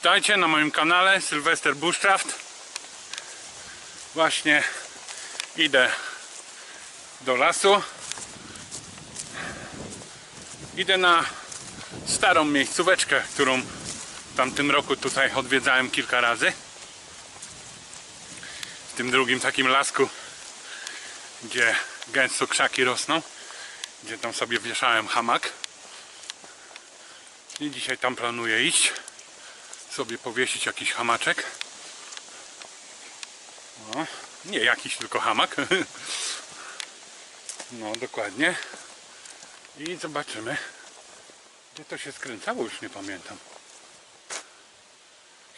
Witajcie na moim kanale Sylwester Bushcraft. Właśnie idę do lasu. Idę na starą miejscóweczkę, którą w tamtym roku tutaj odwiedzałem kilka razy. W tym drugim takim lasku, gdzie gęsto krzaki rosną, gdzie tam sobie wieszałem hamak. I dzisiaj tam planuję iść sobie powiesić jakiś hamaczek. No, nie jakiś tylko hamak. No, dokładnie. I zobaczymy, gdzie to się skręcało, już nie pamiętam.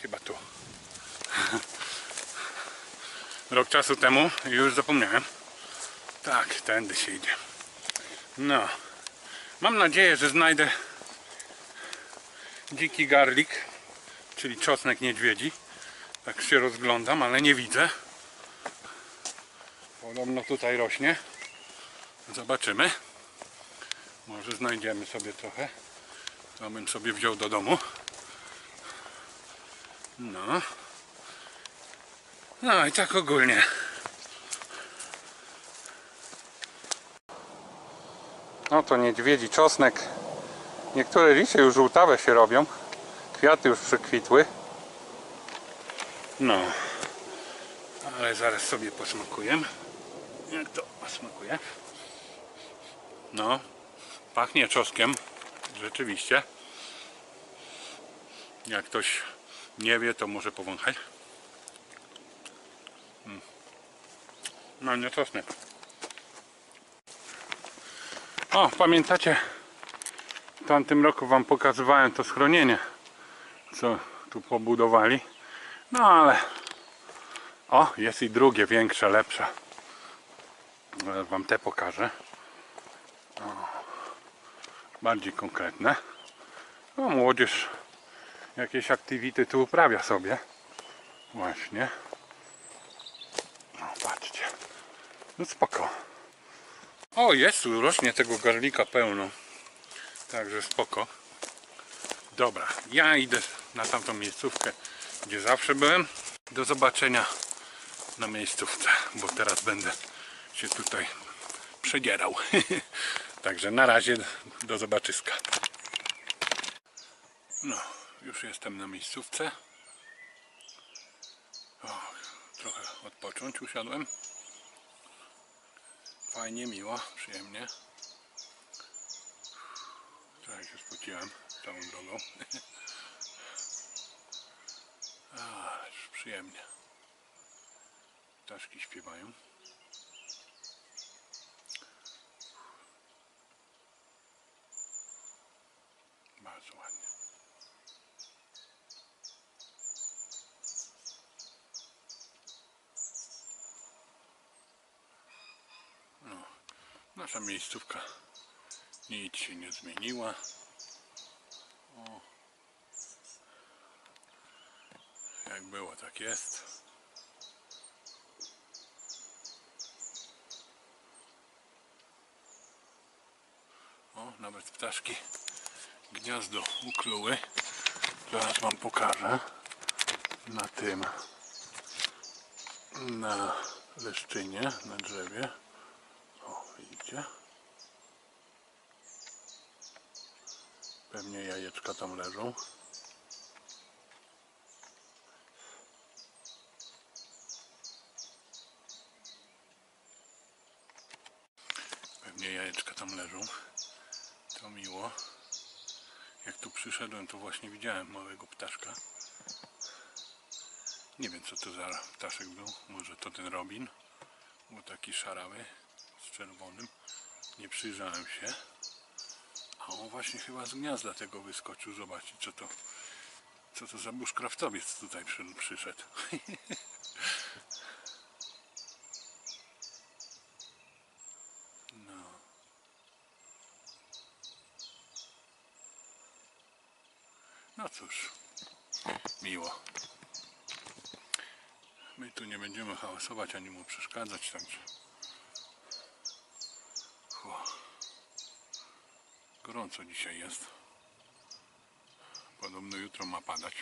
Chyba tu. Rok czasu temu już zapomniałem. Tak, tędy się idzie. No. Mam nadzieję, że znajdę dziki garlik, czyli czosnek niedźwiedzi. Tak się rozglądam, ale nie widzę. Podobno tutaj rośnie. Zobaczymy. Może znajdziemy sobie trochę. To bym sobie wziął do domu. No. No i tak ogólnie. No to niedźwiedzi czosnek. Niektóre liście już żółtawe się robią. Kwiaty już przekwitły. No. Ale zaraz sobie posmakuję. Jak to smakuje? No. Pachnie czosnkiem. Rzeczywiście. Jak ktoś nie wie, to może powąchać. Mm. No nie czosnek. O, pamiętacie? W tamtym roku wam pokazywałem to schronienie, co tu pobudowali. No ale o, jest i drugie, większe, lepsze. Wam te pokażę. O, bardziej konkretne. No, młodzież jakieś aktywity tu uprawia sobie. Właśnie. No, patrzcie. No spoko. O, jest tu, rośnie tego garlika pełno. Także spoko. Dobra, ja idę na tamtą miejscówkę, gdzie zawsze byłem. Do zobaczenia na miejscówce, bo teraz będę się tutaj przedzierał. Także na razie do zobaczyska. No, już jestem na miejscówce. O, trochę odpocząć usiadłem. Fajnie, miło, przyjemnie. Trochę się spociłem całą drogą. A, już przyjemnie. Ptaszki śpiewają. Bardzo ładnie. No, nasza miejscówka nic się nie zmieniła. Jak było, tak jest. O, nawet ptaszki gniazdo ukluły. Zaraz wam pokażę. Na tym. Na leszczynie, na drzewie. O, widzicie? Pewnie jajeczka tam leżą. Pewnie jajeczka leżą. To miło. Jak tu przyszedłem, to właśnie widziałem małego ptaszka. Nie wiem, co to za ptaszek był. Może to ten robin. Był taki szarawy z czerwonym. Nie przyjrzałem się. A on właśnie chyba z gniazda tego wyskoczył. Zobaczcie, co to, co to za bushcraftowiec tutaj przy, przyszedł. No. No cóż, miło. My tu nie będziemy hałasować ani mu przeszkadzać, także. Gorąco dzisiaj jest. Podobno jutro ma padać.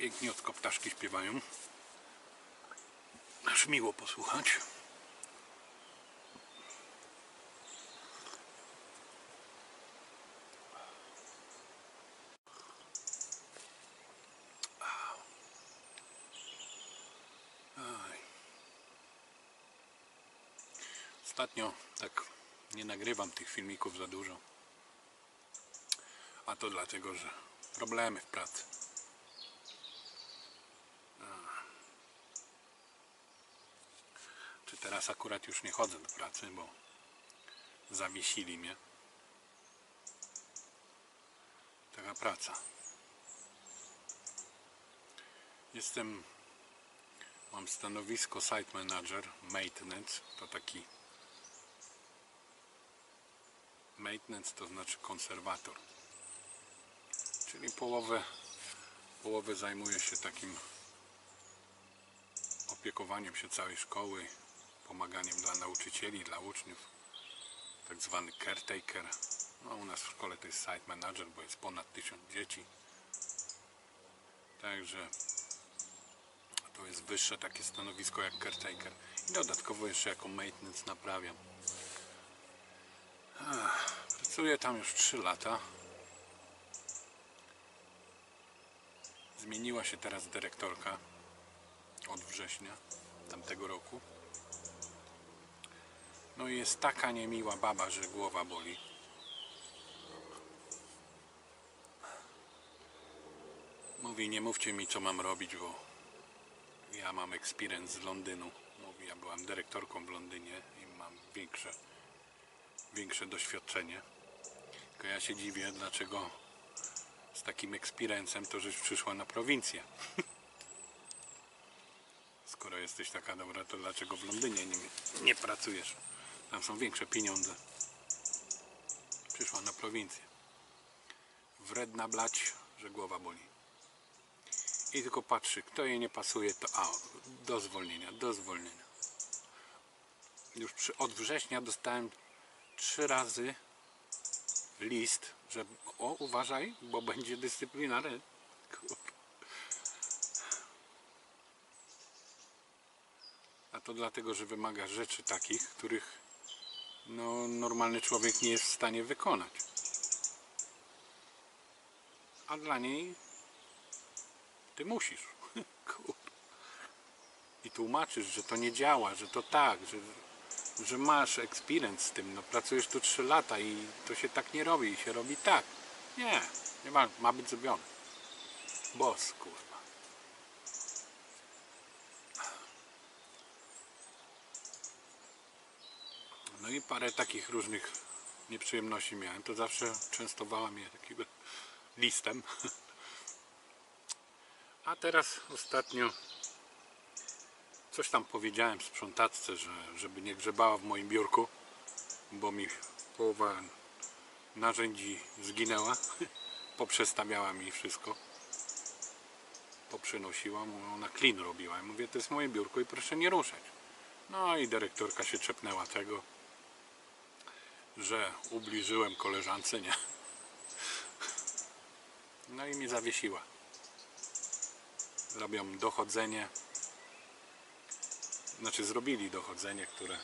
Piękniutko ptaszki śpiewają. Aż miło posłuchać. Ostatnio tak nie nagrywam tych filmików za dużo. A to dlatego, że problemy w pracy. Teraz akurat już nie chodzę do pracy, bo zawiesili mnie. Taka praca. Jestem, mam stanowisko site manager, maintenance, to taki maintenance to znaczy konserwator. Czyli połowę, połowę zajmuję się takim opiekowaniem się całej szkoły, pomaganiem dla nauczycieli, dla uczniów, tak zwany caretaker. No, u nas w szkole to jest site manager, bo jest ponad tysiąc dzieci. Także to jest wyższe takie stanowisko jak caretaker. I dodatkowo jeszcze jako maintenance naprawiam. Pracuję tam już 3 lata. Zmieniła się teraz dyrektorka od września tamtego roku. No i jest taka niemiła baba, że głowa boli. Mówi, nie mówcie mi co mam robić, bo ja mam experience z Londynu. Mówi, ja byłam dyrektorką w Londynie i mam większe, większe doświadczenie. Tylko ja się dziwię, dlaczego z takim experience'em to żeś przyszła na prowincję. Skoro jesteś taka dobra, to dlaczego w Londynie nie, nie pracujesz? Tam są większe pieniądze. Przyszła na prowincję. Wredna blać, że głowa boli. I tylko patrzy, kto jej nie pasuje, to a, do zwolnienia, do zwolnienia. Już przy, od września dostałem trzy razy list, że o, uważaj, bo będzie dyscyplinarny. Kur- A to dlatego, że wymaga rzeczy takich, których no, normalny człowiek nie jest w stanie wykonać. A dla niej ty musisz. I tłumaczysz, że to nie działa, że to tak, że, że masz experience z tym. No, pracujesz tu 3 lata i to się tak nie robi, i się robi tak. Nie, nie ma, ma być zrobione. Boss, kurwa. No i parę takich różnych nieprzyjemności miałem. To zawsze częstowała mnie takim listem. A teraz ostatnio coś tam powiedziałem sprzątaczce, że, żeby nie grzebała w moim biurku, bo mi połowa narzędzi zginęła. Poprzestawiała mi wszystko. Poprzynosiła, ona clean robiła. Ja mówię, to jest moje biurko i proszę nie ruszać. No i dyrektorka się czepnęła tego, że ubliżyłem koleżance, nie? No i mnie zawiesiła. Robią dochodzenie. Znaczy zrobili dochodzenie, które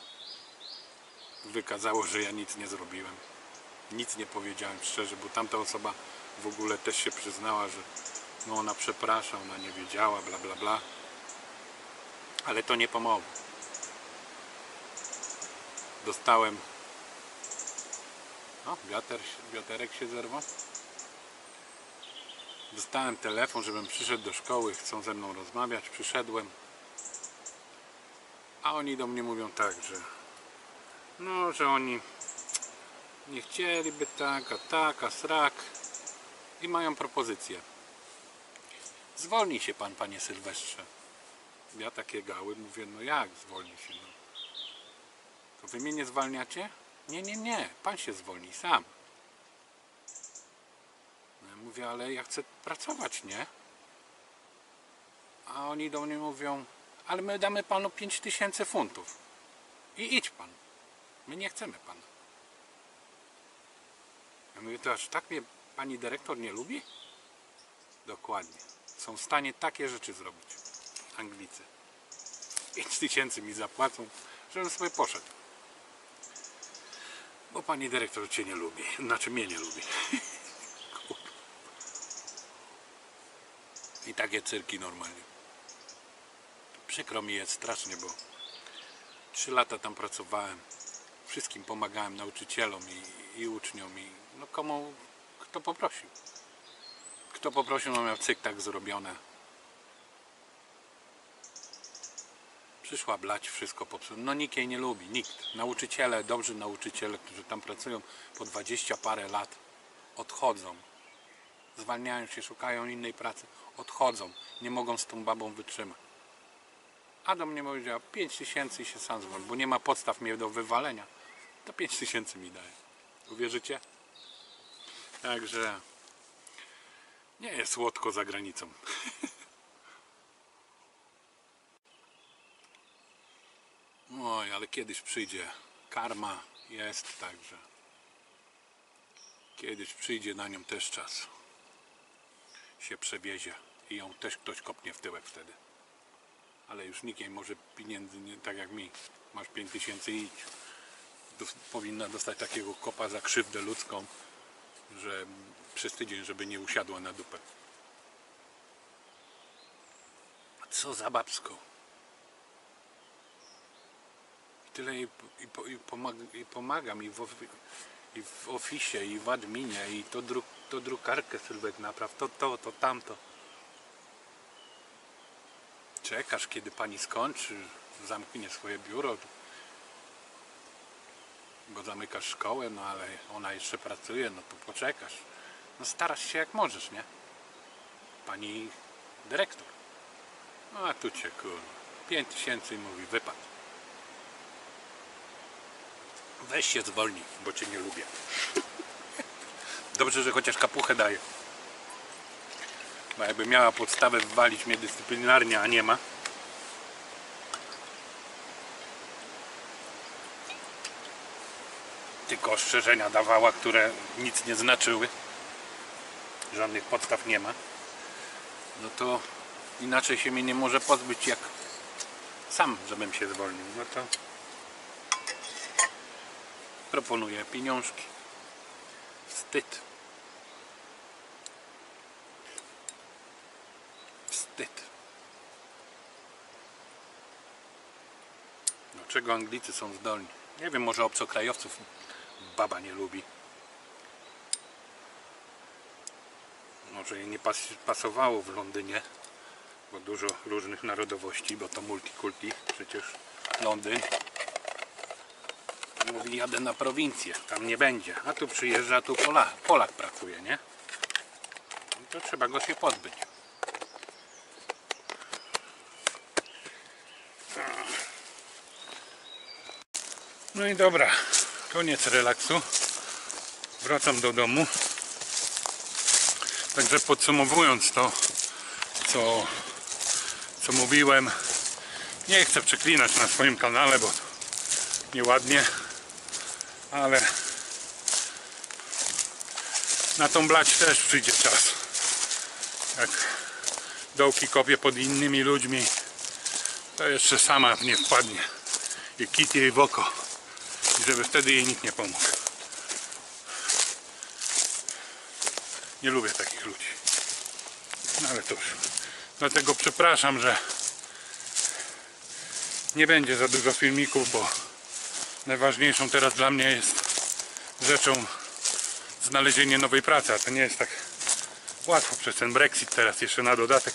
wykazało, że ja nic nie zrobiłem. Nic nie powiedziałem szczerze, bo tamta osoba w ogóle też się przyznała, że no ona przeprasza, ona nie wiedziała, bla bla bla. Ale to nie pomogło. Dostałem o, wiater, wiaterek się zerwał. Dostałem telefon, żebym przyszedł do szkoły, chcą ze mną rozmawiać. Przyszedłem. A oni do mnie mówią tak, że no, że oni nie chcieliby tak, a tak, a srak. I mają propozycję. Zwolni się pan, panie Sylwestrze. Ja takie gały mówię, no jak zwolni się? No. To wy mnie nie zwalniacie? Nie, nie, nie, pan się zwolni sam. No ja mówię, ale ja chcę pracować, nie? A oni do mnie mówią, ale my damy panu 5000 funtów. I idź pan. My nie chcemy pana. Ja mówię, to aż tak mnie pani dyrektor nie lubi? Dokładnie. są w stanie takie rzeczy zrobić. Anglicy. 5 tysięcy mi zapłacą, żebym sobie poszedł. Bo pani dyrektor cię nie lubi. Znaczy mnie nie lubi. I takie cyrki normalnie. Przykro mi jest strasznie, bo 3 lata tam pracowałem. Wszystkim pomagałem, nauczycielom i, i uczniom. I no komu, kto poprosił. Kto poprosił, no miał cyk tak zrobione. Przyszła blać, wszystko popsuła. No nikt jej nie lubi, nikt. Nauczyciele, dobrzy nauczyciele, którzy tam pracują po 20 parę lat, odchodzą. Zwalniają się, szukają innej pracy, odchodzą. Nie mogą z tą babą wytrzymać. A do mnie powiedziała 5 tysięcy i się sam zwolni, bo nie ma podstaw mnie do wywalenia. To 5 tysięcy mi daje. Uwierzycie? Także nie jest słodko za granicą. Oj, ale kiedyś przyjdzie. Karma jest także. Kiedyś przyjdzie na nią też czas. Się przewiezie i ją też ktoś kopnie w tyłek wtedy. Ale już nikt jej może pieniędzy, nie, tak jak mi. Masz 5 tysięcy i idź. Powinna dostać takiego kopa za krzywdę ludzką, że przez tydzień, żeby nie usiadła na dupę. Co za babsko. I tyle i, po, i, pomaga, i pomagam i w, i w ofisie, i w adminie, i to, to drukarkę Sylwek napraw, to to, to tamto. Czekasz, kiedy pani skończy, zamknie swoje biuro, bo zamykasz szkołę, no ale ona jeszcze pracuje, no to poczekasz. No starasz się jak możesz, nie? Pani dyrektor. No a tu cię kur... 5 tysięcy i mówi wypad. Weź się zwolnij, bo cię nie lubię. Dobrze, że chociaż kapuchę daje. Bo jakby miała podstawę wywalić mnie dyscyplinarnie, a nie ma. Tylko ostrzeżenia dawała, które nic nie znaczyły. Żadnych podstaw nie ma. No to inaczej się mnie nie może pozbyć jak sam, żebym się zwolnił. No to proponuję pieniążki. Wstyd. Wstyd. Do czego Anglicy są zdolni? Nie wiem, może obcokrajowców baba nie lubi. Może jej nie pas pasowało w Londynie, bo dużo różnych narodowości, bo to multikulti, przecież Londyn. Mówi, jadę na prowincję, tam nie będzie. A tu przyjeżdża, tu Polak, Polak pracuje, nie? No to trzeba go się pozbyć. No i dobra, koniec relaksu. Wracam do domu. Także podsumowując to, co, co mówiłem, nie chcę przeklinać na swoim kanale, bo nieładnie, ale na tą blać też przyjdzie czas. Jak dołki kopię pod innymi ludźmi, to jeszcze sama nie wpadnie i kit jej w oko i żeby wtedy jej nikt nie pomógł. Nie lubię takich ludzi. No ale cóż. Dlatego przepraszam, że nie będzie za dużo filmików, bo najważniejszą teraz dla mnie jest rzeczą znalezienie nowej pracy, a to nie jest tak łatwo przez ten Brexit teraz jeszcze na dodatek.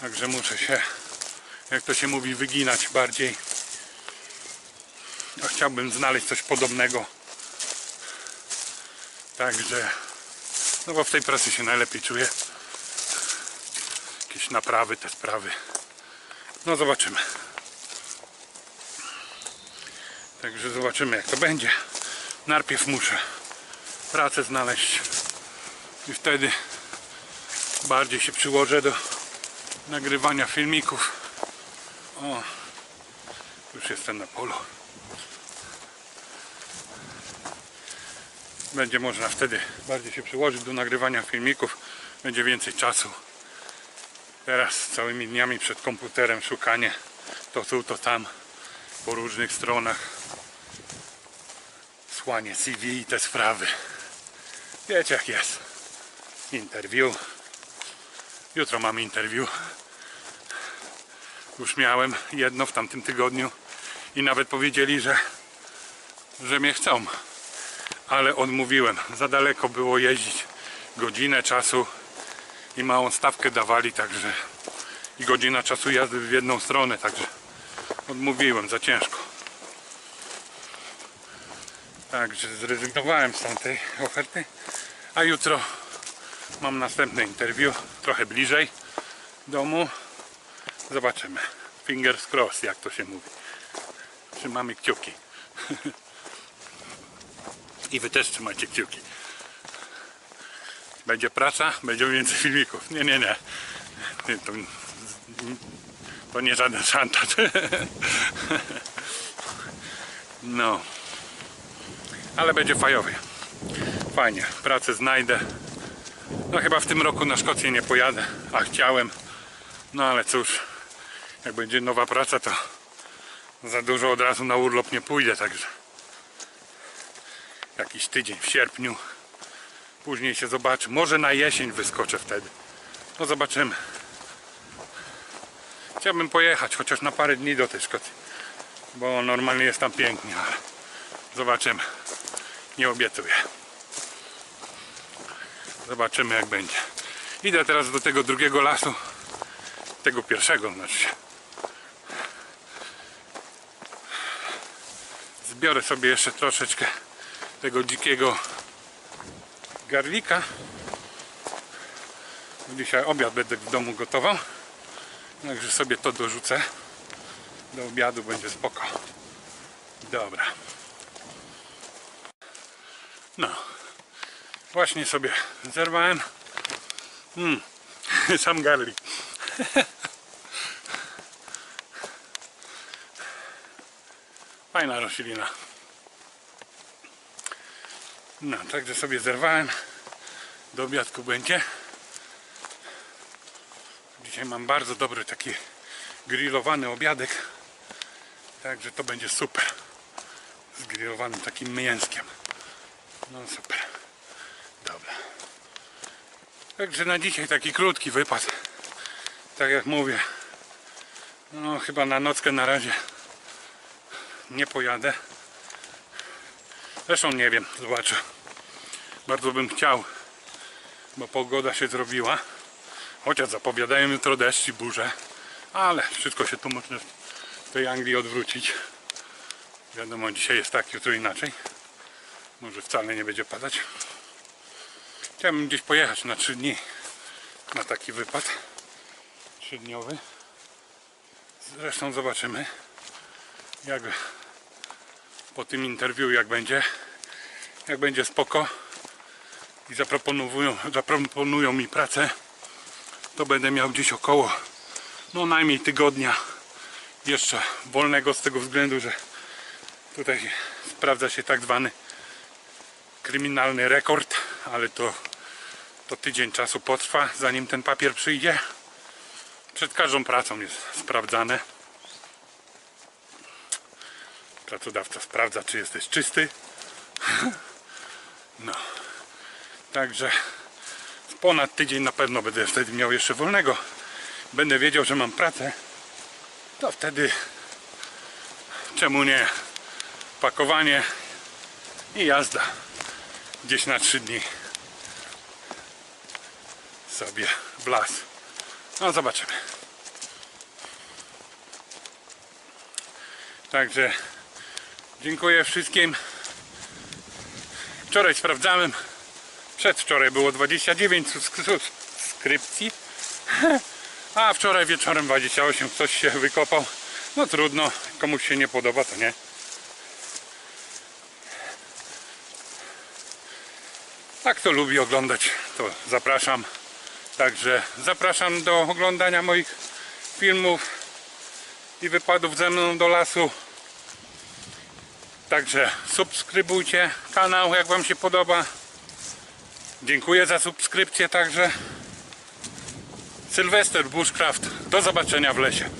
Także muszę się, jak to się mówi, wyginać bardziej. A chciałbym znaleźć coś podobnego. Także, no bo w tej pracy się najlepiej czuję. Jakieś naprawy, te sprawy. No zobaczymy. Także zobaczymy jak to będzie. Najpierw muszę pracę znaleźć i wtedy bardziej się przyłożę do nagrywania filmików. O, już jestem na polu. Będzie można wtedy bardziej się przyłożyć do nagrywania filmików. Będzie więcej czasu Teraz całymi dniami przed komputerem szukanie to tu, to tam po różnych stronach. Słanie CV i te sprawy. Wiecie jak jest. Interview. Jutro mam interview. Już miałem jedno w tamtym tygodniu i nawet powiedzieli, że, że mnie chcą. Ale odmówiłem. Za daleko było jeździć. Godzinę czasu i małą stawkę dawali, także i godzina czasu jazdy w jedną stronę, także odmówiłem, za ciężko. Także zrezygnowałem z tamtej oferty, a jutro mam następne interview, trochę bliżej domu. Zobaczymy. Fingers crossed, jak to się mówi. Trzymamy kciuki. I wy też trzymajcie kciuki. Będzie praca, będzie więcej filmików. Nie, nie, nie. Nie, To, to nie żaden szantaż. No. Ale będzie fajowy. Fajnie. Pracę znajdę. No chyba w tym roku na Szkocję nie pojadę, a chciałem. No ale cóż, jak będzie nowa praca, to za dużo od razu na urlop nie pójdę, także jakiś tydzień w sierpniu. Później się zobaczy. Może na jesień wyskoczę wtedy. No zobaczymy. Chciałbym pojechać chociaż na parę dni do tej Szkocji. Bo normalnie jest tam pięknie, ale zobaczymy. Nie obiecuję. Zobaczymy jak będzie. Idę teraz do tego drugiego lasu. Tego pierwszego znaczy. Zbiorę sobie jeszcze troszeczkę tego dzikiego garlika. Dzisiaj obiad będę w domu gotował. Także sobie to dorzucę. Do obiadu będzie spoko. Dobra. No. Właśnie sobie zerwałem. Mm. Sam garlik. Fajna roślina. No, także sobie zerwałem. Do obiadku będzie. Dzisiaj mam bardzo dobry taki grillowany obiadek. Także to będzie super. Z grillowanym takim mięskiem. No super. Dobra. Także na dzisiaj taki krótki wypad. Tak jak mówię. No chyba na nockę na razie nie pojadę. Zresztą nie wiem, zobaczę. Bardzo bym chciał, bo pogoda się zrobiła. Chociaż zapowiadają jutro deszcz i burze. Ale wszystko się tu może w tej Anglii odwrócić. Wiadomo, dzisiaj jest tak, jutro inaczej. Może wcale nie będzie padać. Chciałbym gdzieś pojechać na 3 dni na taki wypad trzydniowy. Zresztą zobaczymy jak po tym interwiu jak będzie jak będzie spoko i zaproponują, zaproponują mi pracę to będę miał gdzieś około no najmniej tygodnia jeszcze wolnego z tego względu, że tutaj sprawdza się tak zwany kryminalny rekord, ale to, to tydzień czasu potrwa zanim ten papier przyjdzie. Przed każdą pracą jest sprawdzane. Pracodawca sprawdza, czy jesteś czysty. No. Także ponad tydzień na pewno będę wtedy miał jeszcze wolnego. Będę wiedział, że mam pracę. To wtedy czemu nie pakowanie i jazda gdzieś na trzy dni sobie w las. No zobaczymy. Także dziękuję wszystkim. Wczoraj sprawdzałem. Przedwczoraj było 29 subskrypcji. A wczoraj wieczorem 28 ktoś się wykopał. No trudno, komuś się nie podoba, to nie. A kto lubi oglądać, to zapraszam. Także zapraszam do oglądania moich filmów i wypadów ze mną do lasu. Także subskrybujcie kanał, jak Wam się podoba. Dziękuję za subskrypcję także. Sylwester Bushcraft. Do zobaczenia w lesie.